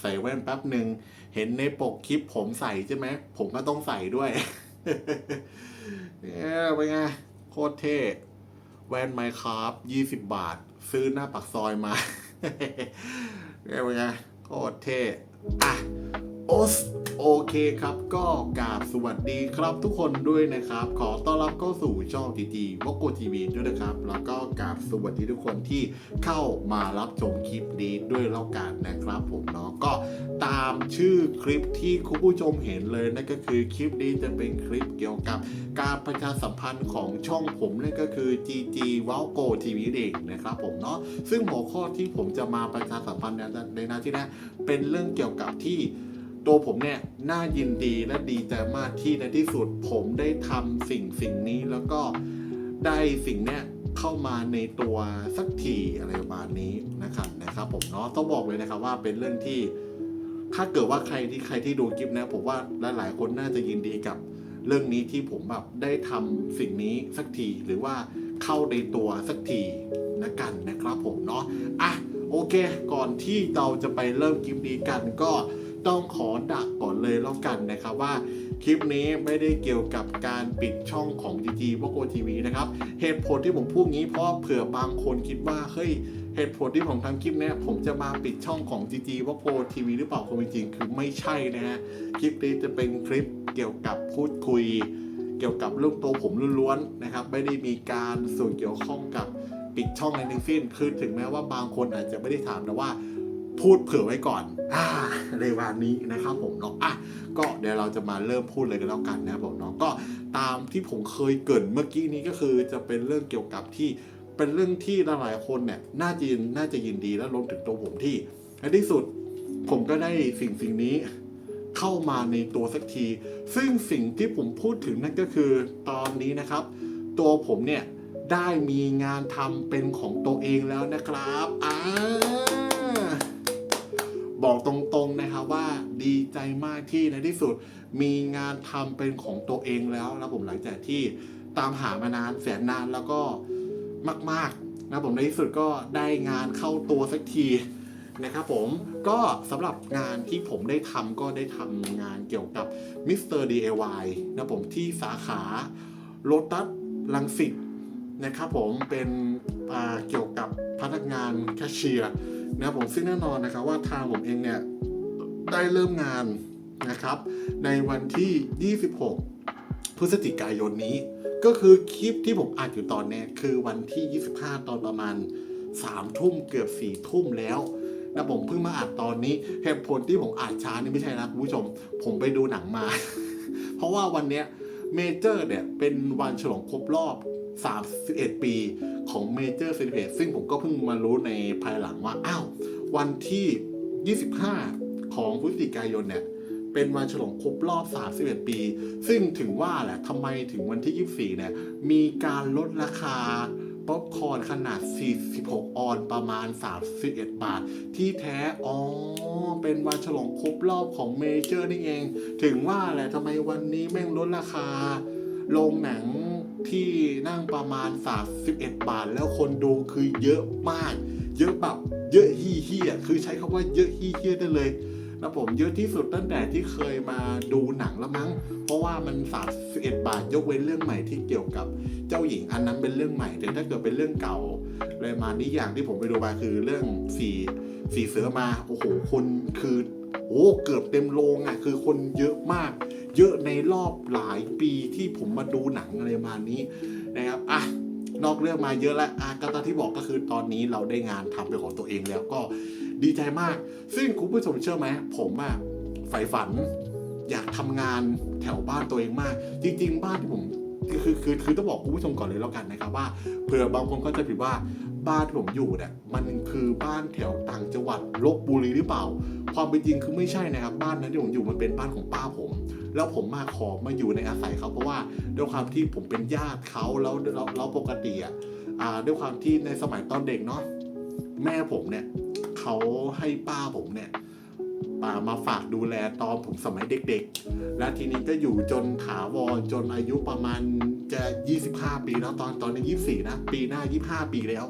ใส่แว่นแป๊บหนึ่งเห็นในปกคลิปผมใส่ใช่ไหมผมก็ต้องใส่ด้วยเนี่ยเป็นไงโคตรเท่แว่นไมครับยี่สิบบาท ซื้อหน้าปากซอยมาเนี่ยเป็นไงโคตรเท่อะโอส โอเคครับก็กราบสวัสดีครับทุกคนด้วยนะครับ ขอต้อนรับเข้าสู่ช่องทีจีวโกทีวีด้วยนะครับ แล้วก็กราบสวัสดีทุกคนที่เข้ามารับชมคลิปนี้ด้วยแล้วกันนะครับ ผมเนาะก็ตามชื่อคลิปที่คุณผู้ชมเห็นเลยนั่นก็คือคลิปนี้จะเป็นคลิปเกี่ยวกับการประชาสัมพันธ์ของช่องผมนั่นก็คือ GG w o g o TV เองนะครับผมเนาะซึ่งหัวข้อที่ผมจะมาประชาสัมพันธ์ในในหน้าที่นี้เป็นเรื่องเกี่ยวกับที่ ตัวผมเนี่ยน่ายินดีและดีใจมากที่ในที่สุดผมได้ทำสิ่งสิ่งนี้แล้วก็ได้สิ่งเนี้ยเข้ามาในตัวสักทีอะไรประมาณนี้นะครับนะครับผมเนาะต้องบอกเลยนะครับว่าเป็นเรื่องที่ ถ้าเกิดว่าใครที่ใครที่ดูคลิปนะ ผมว่าหลายๆคนน่าจะยินดีกับเรื่องนี้ที่ผมแบบได้ทำสิ่งนี้สักทีหรือว่าเข้าในตัวสักทีนะกันนะครับผมเนาะอะโอเค ก่อนที่เราจะไปเริ่มคลิปนี้กันก็ ต้องขอดักก่อนเลยแล้วกันนะครับว่าคลิปนี้ไม่ได้เกี่ยวกับการปิดช่องของ GG วโกทีวีนะครับเหตุผลที่ผมพูดงี้เพราะเผื่อบางคนคิดว่าเฮ้ยเหตุผลที่ผมทำคลิปนี้ผมจะมาปิดช่องของ GG วโกทีวีหรือเปล่าความเป็นจริงคือไม่ใช่นะฮะคลิปนี้จะเป็นคลิปเกี่ยวกับพูดคุย เกี่ยวกับเรื่องตัวผมล้วนๆนะครับ ไม่ได้มีการส่วนเกี่ยวข้องกับปิดช่องในทั้งสิ้น คือถึงแม้ว่าบางคนอาจจะไม่ได้ถามแต่ว่า พูดเผื่อไว้ก่อน อ่าในวันนี้นะครับผมเนาะอะก็เดี๋ยวเราจะมาเริ่มพูดเลยกันแล้วกันนะครับผมเนาะก็ตามที่ผมเคยเกรินเมื่อกี้นี้ก็คือจะเป็นเรื่องเกี่ยวกับที่เป็นเรื่องที่หลายๆคนเนี่ยน่าจะยินน่าจะยินดีและรวมถึงตัวผมที่ในที่สุดผมก็ได้สิ่งสิ่งนี้เข้ามาในตัวสักที ซึ่งสิ่งที่ผมพูดถึงนั่นก็คือตอนนี้นะครับ ตัวผมเนี่ยได้มีงานทำเป็นของตัวเองแล้วนะครับอ่า บอกตรงๆนะครับว่าดีใจมากที่ในที่สุด มีงานทำเป็นของตัวเองแล้วแล้วผมหลังจากที่ตามหามานานแสนนานแล้วก็มากๆนะผมในที่สุดก็ได้งานเข้าตัวสักทีนะครับผมก็สำหรับงานที่ผมได้ทำก็ได้ทำงานเกี่ยวกับ Mr. DIY นะผมที่สาขาโ o ตัสลังสิตนะครับผมเป็นเกี่ยวกับพนักงานแคชเชียร์ นะครับผมซึ่งแน่นอนนะครับว่าทางผมเองเนี่ยได้เริ่มงานนะครับในวันที่ 26 พฤศจิกายนนี้ ก็คือคลิปที่ผมอัดอยู่ตอนนี้คือวันที่ 25 ตอนประมาณ 3 ทุ่มเกือบ 4 ทุ่มแล้วนะผมเพิ่งมาอัดตอนนี้เหตุผลที่ผมอัดช้านี่ไม่ใช่นะคุณผู้ชม ผมไปดูหนังมา เพราะว่าวันเนี้ยเมเจอร์เนี่ยเป็นวันฉลองครบรอบ 31 ปีของเมเจอร์เซนเพซึ่งผมก็เพิ่งมารู้ในภายหลังว่า อ้าว วันที่ 25 ของพฤศจิกายนเนี่ย เป็นวันฉลองครบรอบ 31 ปี ซึ่งถึงว่าแหละทำไมถึงวันที่ 24 เนี่ย มีการลดราคาป๊อปคอร์นขนาด 46 ออนประมาณ 31 บาท ที่แท้ อ๋อ เป็นวันฉลองครบรอบของเมเจอร์นี่เอง ถึงว่าแหละทำไมวันนี้แม่งลดราคาโรงหนัง ที่นั่งประมาณ 31 บาท แล้วคนดูคือเยอะมาก เยอะแบบเยอะฮี้ฮี้อะคือใช้คำว่าเยอะฮี้ฮี้ได้เลยแล้วผมเยอะที่สุดตั้งแต่ที่เคยมาดูหนังแล้วมั้ง เพราะว่ามัน31บาทยกเว้นเรื่องใหม่ที่เกี่ยวกับเจ้าหญิงอันนั้นเป็นเรื่องใหม่แต่ถ้าเกิดเป็นเรื่องเก่าเลยมานี่อย่างที่ผมไปดูมาคือเรื่องสีสีเสือมาโอ้โหคนคือโอ้เกือบเต็มโรงอะคือคนเยอะมาก เยอะในรอบหลายปีที่ผมมาดูหนังอะไรประมาณนี้นะครับอะนอกเรื่องมาเยอะแล้วอะก็ตอนที่บอกก็คือตอนนี้เราได้งานทำเป็นของตัวเองแล้วก็ดีใจมาก ซึ่งคุณผู้ชมเชื่อไหมผมอะใฝ่ฝัน อยากทำงานแถวบ้านตัวเองมาก จริง ๆ บ้านที่ผมคือคือคือคือต้องบอกคุณผู้ชมก่อนเลยแล้วกันนะครับว่าเผื่อบางคนก็จะผิดว่าบ้านที่ผมอยู่เนี่ยมันคือบ้านแถวต่างจังหวัดลบบุรีหรือเปล่า ความเป็นจริงคือไม่ใช่นะครับ บ้านนั้นที่ผมอยู่มันเป็นบ้านของป้าผม แล้วผมมาขอมาอยู่ในอาศัยเขาเพราะว่าด้วยความที่ผมเป็นญาติเขาแล้วแล้วปกติอะด้วยความที่ในสมัยตอนเด็กเนาะแม่ผมเนี่ยเขาให้ป้าผมเนี่ยอ่ามาฝากดูแลตอนผมสมัยเด็กๆ และทีนี้ก็อยู่จนถาวรจนอายุประมาณจะ 25 ปีแล้วตอนตอนนี้24 นะ ปีหน้า 25 ปีแล้ว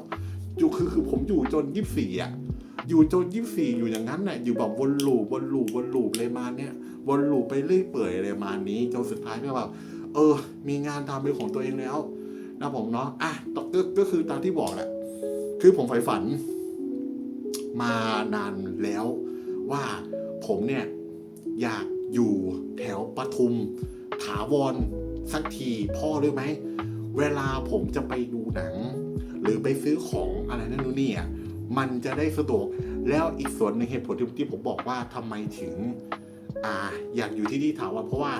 อยู่คือคือผมอยู่จน 24 อะ อยู่จนยี่สี่อยู่อย่างนั้นน่ะอยู่แบบวนลูปวนลูปวนลูปเลยมาเนี่ยวนลูปไปเรื่อยเปื่อยเลยมานี้จนสุดท้ายก็แบบเออ มีงานทำเป็นของตัวเองแล้วนะผมเนาะอะก็ก็ก็คือตามที่บอกแหละคือผมใฝ่ฝัน มานานแล้วว่าผมเนี่ยอยากอยู่แถวปทุม ถาวรสักทีพ่อรู้ไหม เวลาผมจะไปดูหนัง หรือไปซื้อของอะไรนั่นนู่นนี่อะ มันจะได้สะดวก แล้วอีกส่วนหนึ่งเหตุผลที่ที่ผมบอกว่าทำไมถึงอ่าอยากอยู่ที่ที่ถาวรเพราะว่า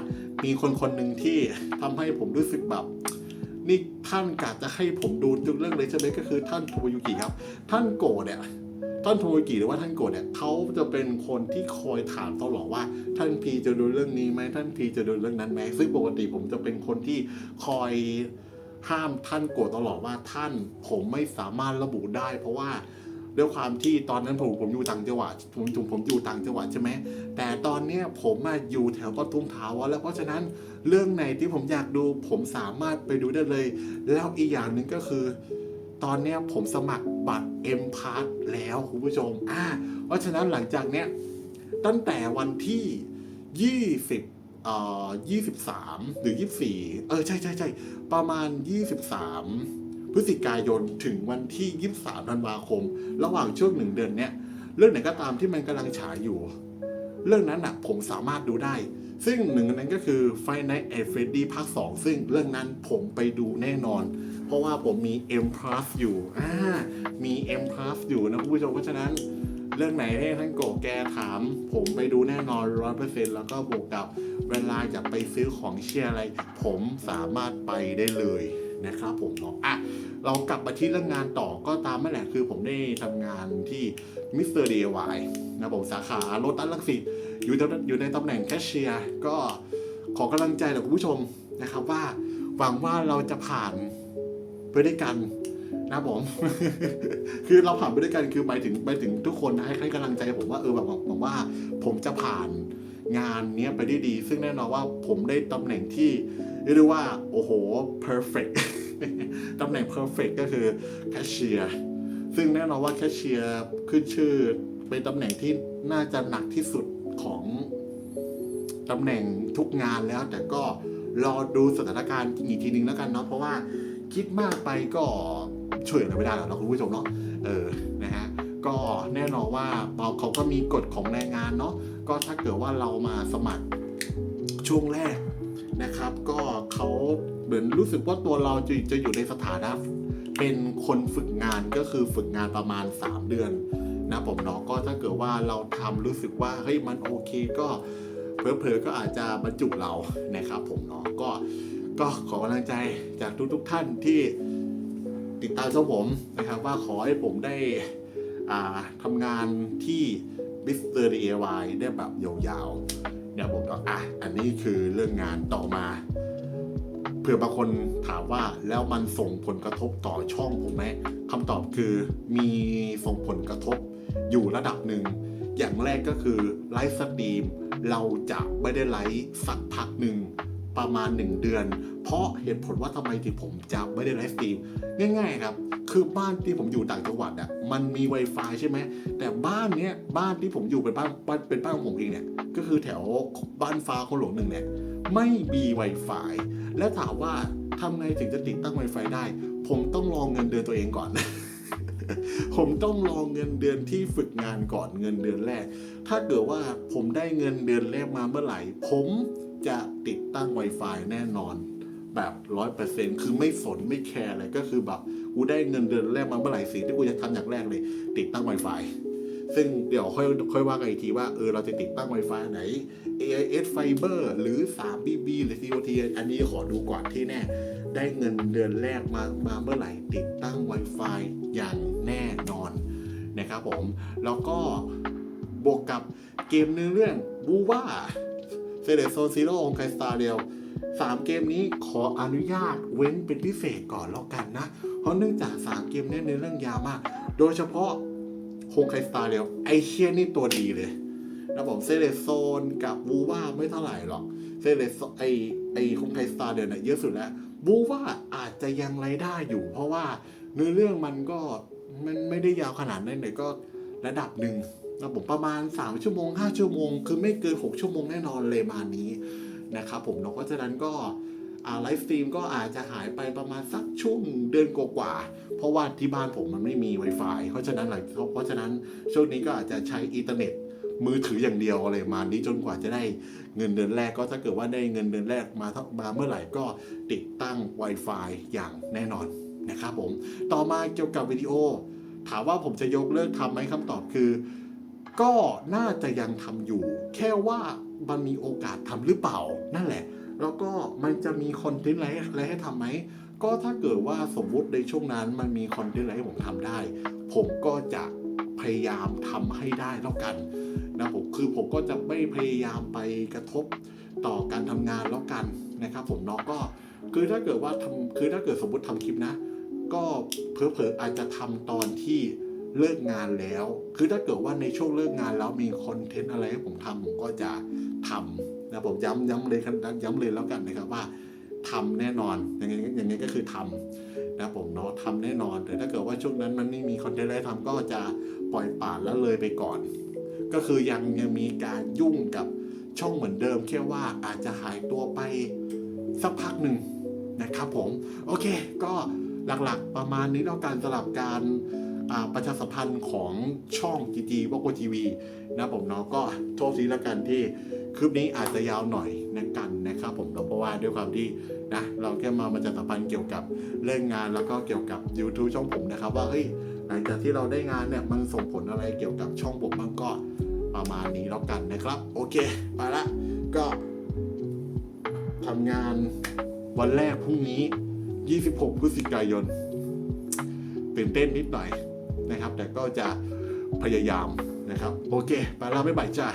มีคนคนหนึ่งที่ทำให้ผมรู้สึกแบบนี่ท่านกะจะให้ผมดูทุกเรื่องเลยใช่ไหมก็คือท่านโทโมยุกิครับ ท่านโกเนี่ยท่านโทโมยุกิหรือว่าท่านโกเนี่ยเขาจะเป็นคนที่คอยถามตลอดว่า ท่านพีจะดูเรื่องนี้ไหมท่านพีจะดูเรื่องนั้นไหมซึ่งปกติผมจะเป็นคนที่คอยห้ามท่านโกรธตลอดว่าท่านผมไม่สามารถระบุได้ เพราะว่า ด้วยความที่ตอนนั้นผมผมอยู่ต่างจังหวัดผมผมผมอยู่ต่างจังหวัดใช่ไหมแต่ตอนเนี้ยผมมาอยู่แถวปทุมถาวรแล้วเพราะฉะนั้นเรื่องไหนที่ผมอยากดูผมสามารถไปดูได้เลย แล้วอีกอย่างหนึ่งก็คือ ตอนเนี้ยผมสมัครบัตร M p a s s แล้วคุณผู้ชมอ่าเพราะฉะนั้นหลังจากเนี้ยตั้งแต่วันที่ 20เอ่อ23 หรือ 24 เออ ใช่ใช่ใช่ประมาณ 23 พฤศจิกายนถึงวันที่ 23ธันวาคม ระหว่างช่วงหนึ่งเดือนเนี้ยเรื่องไหนก็ตามที่มันกำลังฉายอยู่ เรื่องนั้นอะผมสามารถดูได้ ซึ่งหนึ่งในนั้นก็คือ Five Nights at Freddy ภาค 2 ซึ่งเรื่องนั้นผมไปดูแน่นอน เพราะว่าผมมี M Plus อยู่อ่ามี M Plus อยู่นะคุณผู้ชมเพราะฉะนั้นเรื่องไหนเนี่ยท่านโกแกถาม ผมไปดูแน่นอนร้อยเปอร์เซ็นต์แล้วก็บวกกับเวลาจะไปซื้อของเชียร์อะไร ผมสามารถไปได้เลย นะครับผมเนาะอะเรากลับมาที่เรื่องงานต่อก็ตามนั่นแหละคือผมได้ทำงานที่มิสเตอร์เดวายนะผมสาขาโรตัสลังสิตอยู่อยู่ในตำแหน่งแคชเชียร์ก็ขอกำลังใจจากคุณผู้ชมนะครับว่าหวังว่าเราจะผ่านไปด้วยกันนะผม คือเราผ่านไปด้วยกันคือหมายถึงหมายถึงทุกคนให้ให้กำลังใจผมว่าเออแบบบอกว่าผมจะผ่าน งานเนี้ยไปได้ดี ซึ่งแน่นอนว่าผมได้ตำแหน่งที่เรียกได้ว่า โอ้โห perfect ตำแหน่ง perfect ก็คือแคชเชียร์ซึ่งแน่นอนว่าแคชเชียร์ขึ้นชื่อเป็นตำแหน่งที่น่าจะหนักที่สุดของตำแหน่งทุกงานแล้ว แต่ก็รอดูสถานการณ์อีกทีนึงแล้วกันเนาะเพราะว่าคิดมากไปก็ช่วยอะไรไม่ได้หรอกเนาะคุณผู้ชมเนาะเออนะฮะก็แน่นอนว่าเขาก็มีกฎของแรงงานเนาะ ก็ถ้าเกิดว่าเรามาสมัครช่วงแรกนะครับ ก็เขาเหมือนรู้สึกว่าตัวเราจะจะอยู่ในสถานะเป็นคนฝึกงานก็คือฝึกงานประมาณ 3 เดือนนะผมเนาะก็ถ้าเกิดว่าเราทำรู้สึกว่าเฮ้ยมันโอเคก็เพลอๆก็อาจจะบรรจุเรานะครับ ผมเนาะก็ก็ขอกำลังใจจากทุกๆทท่านที่ติดตามช่องผมนะครับ ว่าขอให้ผมได้อ่าทำงานที่ Mr. DIY ได้แบบยาวๆเนี่ยผมก็อะอันนี้คือเรื่องงานต่อมาเผื่อบางคนถามว่าแล้วมันส่งผลกระทบต่อช่องผมไหมคำตอบคือมีส่งผลกระทบอยู่ระดับหนึ่ง อย่างแรกก็คือไลฟ์สตรีมเราจะไม่ได้ไลฟ์สักพักหนึ่งประมาณ 1 เดือน เพราะเหตุผลว่าทำไมที่ผมจะไม่ได้ไลฟ์สตรีมง่ายๆครับ คือบ้านที่ผมอยู่ต่างจังหวัดอะมันมี Wi-Fi ใช่ไหมแต่บ้านเนี้ยบ้านที่ผมอยู่เป็นบ้านบ้านเป็นบ้านของผมเองเนี่ยก็คือแถวบ้านฟ้าคนหลวงหนึ่งเนี่ยไม่มี Wi-Fi และถามว่าทำไงถึงจะติดตั้ง Wi-Fi ได้ ผมต้องรองเงินเดือนตัวเองก่อนผมต้องรองเงินเดือนที่ฝึกงานก่อนเงินเดือนแรก ถ้าเกิดว่าผมได้เงินเดือนแรกมาเมื่อไหร่ ผมจะติดตั้ง Wi-Fi แน่นอน แบบร้อยเปอร์เซ็นต์คือไม่สนไม่แคร์อะไรก็คือแบบกูได้เงินเดือนแรกมาเมื่อไหร่สิที่กูจะทำอย่างแรกเลย ติดตั้ง Wi-Fi ซึ่งเดี๋ยวค่อยค่อยว่ากันอีกทีว่าเออเราจะติดตั้ง Wi-Fi ไหน AIS Fiber หรือ 3BB หรือ COT อันนี้ขอดูก่อนที่แน่ ได้เงินเดือนแรกมามาเมื่อไหร่ติดตั้ง Wi-Fi อย่างแน่นอนนะครับผม แล้วก็บวกกับเกมหนึ่งเรื่องบูว่าเซเลโซซีโร่องไคสตาเดียว 3 เกมนี้ขออนุญาตเว้นเป็นพิเศษก่อนแล้วกันนะ เพราะเนื่องจาก 3 เกมเนี้ยในเรื่องยาวมาก โดยเฉพาะโฮไคสตาร์เดียวไอเชียนี่ตัวดีเลยนะผมเซเลโซนกับบูว่าไม่เท่าไหร่หรอกเซเลโซไอไอโฮไคสตาร์เดียวเนี่ยเยอะสุดแล้วบูว่าอาจจะยังไรได้อยู่ เพราะว่าเนื้อเรื่องมันก็มันไม่ได้ยาวขนาดนั้นเลยก็ระดับหนึ่งนะผมประมาณ 3 ชั่วโมง 5 ชั่วโมง คือไม่เกิน 6 ชั่วโมงแน่นอนเลยมานี้ นะครับผมเนาะเพราะฉะนั้นก็ไลฟ์สตรีมก็อาจจะหายไปประมาณสักช่วงเดือนกว่าๆเพราะว่าที่บ้านผมมันไม่มี Wi-Fi เพราะฉะนั้นหลังเพราะฉะนั้นช่วงนี้ก็อาจจะใช้อินเทอร์เน็ตมือถืออย่างเดียวอะไรมานี้จนกว่าจะได้เงินเดือนแรกก็ถ้าเกิดว่าได้เงินเดือนแรกมามาเมื่อไหร่ก็ติดตั้ง Wi-Fi อย่างแน่นอนนะครับผม ต่อมาเกี่ยวกับวิดีโอ ถามว่าผมจะยกเลิกทำไหมคำตอบคือ ก็น่าจะยังทำอยู่ แค่ว่า มันมีโอกาสทำหรือเปล่า นั่นแหละ แล้วก็มันจะมีคอนเทนต์อะไรอะไรให้ทำไหมก็ถ้าเกิดว่าสมมุติในช่วงนั้นมันมีคอนเทนต์อะไรให้ผมทำได้ ผมก็จะพยายามทำให้ได้แล้วกันนะผมคือผมก็จะไม่พยายามไปกระทบต่อการทำงานแล้วกันนะครับ ผมเนาะก็คือถ้าเกิดว่าทำคือถ้าเกิดสมมติทำคลิปนะ ก็เผลอๆอาจจะทำตอนที่ เลิกงานแล้ว คือถ้าเกิดว่าในช่วงเลิกงานแล้วมีคอนเทนต์อะไรให้ผมทำผมก็จะทำนะผมย้ำย้ำเลยย้ำเลยแล้วกันนะครับว่าทำแน่นอนอย่างนี้อย่างนี้ก็คือทำนะผมเนาะทำแน่นอนแต่ถ้าเกิดว่าช่วงนั้นมันไม่มีคอนเทนต์อะไรทำก็จะปล่อยป่าแล้วเลยไปก่อน ก็คือยังยังมีการยุ่งกับช่องเหมือนเดิมแค่ว่าอาจจะหายตัวไปสักพักหนึ่งนะครับผม โอเค ก็หลักๆประมาณนี้แล้วกันสำหรับการ ประชาสัมพันธ์ของช่องจีจีวอกทีวีนะผมเนาะก็โทษทีล้วกันที่คลิปนี้อาจจะยาวหน่อยนะกันนะครับผมเนาะเพราะว่าด้วยความที่นะเราแค่มาประชาสัมพันธ์เกี่ยวกับเรื่องงานแล้วก็เกี่ยวกับ YouTube ช่องผมนะครับว่าเฮ้ยหลังจากที่เราได้งานเนี่ยมันส่งผลอะไรเกี่ยวกับช่องผมบ้างก็ประมาณนี้แล้วกันนะครับ โอเคไปละก็ทำงานวันแรกพรุ่งนี้ 26 พฤศจิกายนตื่นเต้นนิดหน่อย นะครับ แต่ก็จะพยายามนะครับ โอเค ไปแล้วไม่บ่ายจ้า